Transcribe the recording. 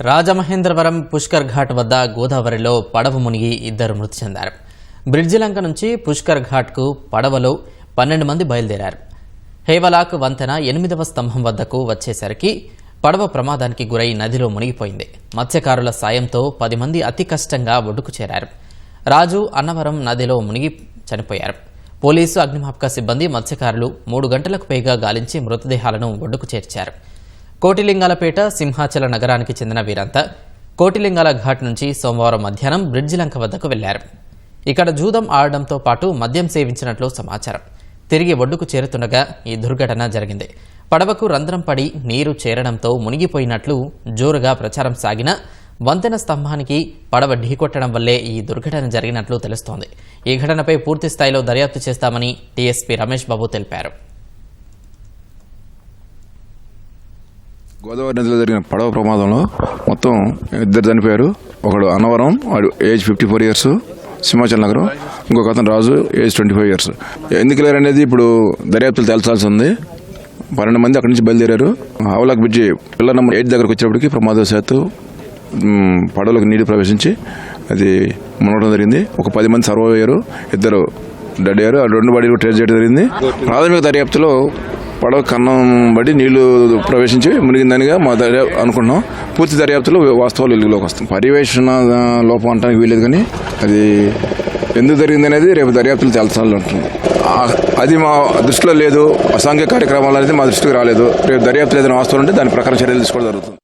రాజమహేంద్రవరం పుష్కర్ ఘాట్ వద్ద గోదావరిలో పడవ మునిగి ఇద్దరు మృతి చెందారు. బ్రిడ్జి లంక నుంచి పుష్కర్ ఘాట్కు పడవలో పన్నెండు మంది బయలుదేరారు. హేవలాక్ వంతెన ఎనిమిదవ స్తంభం వద్దకు వచ్చేసరికి పడవ ప్రమాదానికి గురై నదిలో మునిగిపోయింది. మత్స్యకారుల సాయంతో పది మంది అతి కష్టంగా ఒడ్డుకు చేరారు. రాజు అన్నవరం నదిలో మునిగి చనిపోయారు. పోలీసు అగ్నిమాపక సిబ్బంది మత్స్యకారులు మూడు గంటలకు పైగా గాలించి మృతదేహాలను ఒడ్డుకు చేర్చారు. కోటిలింగాలపేట సింహాచల నగరానికి చెందిన వీరంతా కోటిలింగాల ఘాట్ నుంచి సోమవారం మధ్యాహ్నం బ్రిడ్జి లంక వద్దకు వెళ్ళారు. ఇక్కడ జూదం ఆడడంతో పాటు మద్యం సేవించినట్లు సమాచారం. తిరిగి ఒడ్డుకు చేరుతుండగా ఈ దుర్ఘటన జరిగింది. పడవకు రంధ్రం పడి నీరు చేరడంతో మునిగిపోయినట్లు జోరుగా ప్రచారం సాగిన వంతెన స్తంభానికి పడవ ఢీకొట్టడం వల్లే ఈ దుర్ఘటన జరిగినట్లు తెలుస్తోంది. ఈ ఘటనపై పూర్తి స్థాయిలో దర్యాప్తు చేస్తామని టీఎస్పీ రమేష్ బాబు తెలిపారు. గోదావరి నదిలో జరిగిన పడవ ప్రమాదంలో మొత్తం ఇద్దరు చనిపోయారు. ఒకడు అన్నవరం వాడు age fifty four years Simhachal నగరం. ఇంకొక అతను Raju age twenty five years. ఎందుకు లేరు అనేది ఇప్పుడు దర్యాప్తులు తేల్చాల్సి ఉంది పన్నెండు మంది అక్కడి నుంచి బయలుదేరారు. Havelock bridge pillar number eight దగ్గరకు వచ్చేప్పటికి ప్రమాదవశాత్తు మ్, పడవలకు నీరు ప్రవేశించి అది మునగడం జరిగింది. ఒక పది మంది సర్వ్ అయ్యారు ఇద్దరు డెడ్ అయ్యారు. ఆ రెండు బాడీలు ట్రేస్ చేయడం జరిగింది. ప్రాథమిక దర్యాప్తులో పడవ కన్నం బడి నీళ్ళు ప్రవేశించి మునిగిందనిగా మా దర్యా అనుకుంటున్నాం పూర్తి దర్యాప్తులో వాస్తవాలు వెలుగులోకి వస్తాం పర్యవేక్షణ లోపం అంటానికి వీలేదు కానీ అది ఎందుకు జరిగింది అనేది రేపు దర్యాప్తులు తేల్చాలి ఉంటుంది అది మా దృష్టిలో లేదు. అసాంఘిక కార్యక్రమాలు అనేది మా దృష్టికి రాలేదు. రేపు దర్యాప్తు లేదని వాస్తవం ఉంటే దాని ప్రకారం చర్యలు తీసుకోవడం జరుగుతుంది.